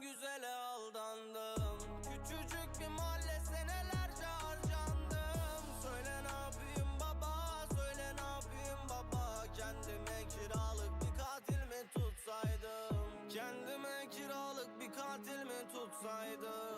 Ben güzele aldandım. Küçücük bir mahalle senelerce harcandım. Söyle ne yapayım baba Söyle ne yapayım baba. Kendime kiralık bir katil mi tutsaydım? Kendime kiralık bir katil mi tutsaydım?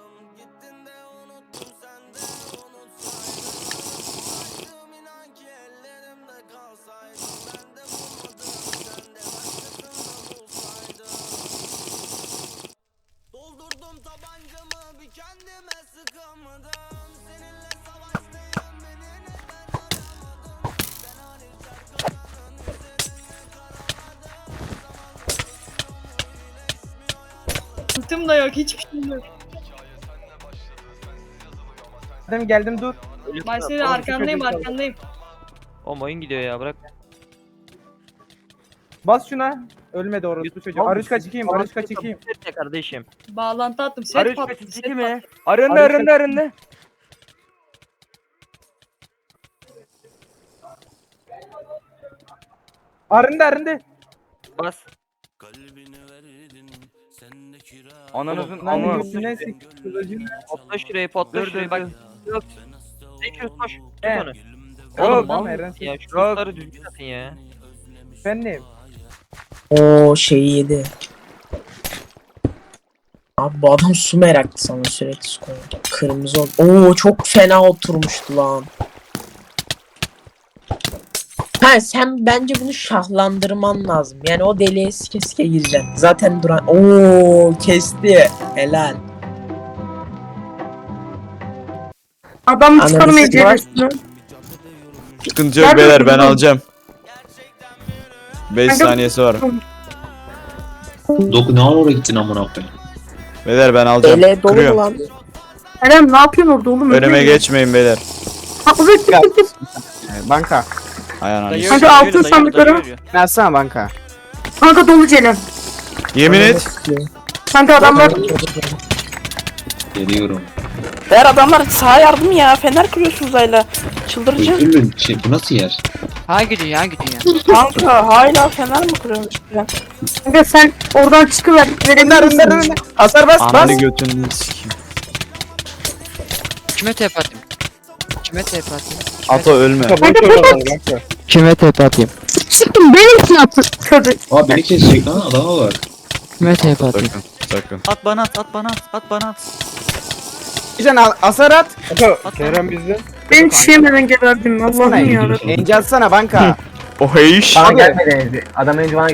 kendime sıkamadım Seninle savaştayım beni neden aramadın Ben hariç şarkılarının üzerine karamadım Zamanla geçiyor mu iyileşmiyor yaralı Kutum da yok hiçbir şey yok. Geldim geldim dur. Ölüyorsun arkandayım arkandayım. Oğlum oyun gidiyor ya bırak. Bas şuna. Ölmedi orospu çocuğu. Arışka çıkayım, Arışka çıkayım. Ne kardeşim? Bağlantı attım. Set Arış patladı. Set mi? patladı. Arındı arındı arındı. Arındı arındı. Bas. Ananızın Lan ama. yüzüne siktir. Potla şurayı potla Dur, şurayı dur, bak. Yok. Şu koş. Tut He. onu. Oğlum Oğlum mal Eren mısın ya? Şu Yok. kutları düzgün atın ya. Efendim. O şeyi yedi. Abi bu adam su meraklı sana sürekli su koyuyor. Kırmızı oldu. Oo çok fena oturmuştu lan. Ha sen bence bunu şahlandırman lazım. Yani o deliğe sike sike gireceksin. Zaten duran... Oo kesti. Helal. Adam Ananı çıkarmayacak. Sıkıntı yok Nerede beyler ben buldun? alacağım. 5 Kanka- saniyesi var. Doku ne oraya gittin amına koyayım? Beyler ben alacağım. Deliğe dolu mu Kırıyorum. lan? Eren ne yapıyorsun orada oğlum? Önüme geçmeyin beyler. Ha, uzak git git git. Banka. Ayağın Dayı. Kanka ölüyor, altın dayı ölüyor, sandıkları dayı. Versene banka. Kanka dolu Celen. Yemin et. Kanka adamlar Geliyorum. Eğer adamlar sağa yardım ya. Fener kırıyorsunuz ayla. Çıldıracağım. Şey bu nasıl yer? Hangi dünya hangi dünya? Kanka hala fener mi kırıyormuş ya? kanka sen oradan çıkıver. Verebilir misin? Hasar bas bas. Ananı götünü sikeyim. Kime tep atayım? Kime tep atayım? Ato ölme. Kime tep atayım? çıktım benim için yaptın. Çocuk. Aa beni kesecek lan adama bak. Kime tep atayım? Sakın. Sakın. At bana at at bana at at bana at. Can hasar at. Kerem bizde. Ben çiğnemeden geberdim. Allah'ım ya. Ence atsana banka. O hey iş. Bana gelmedi. Adam önce bana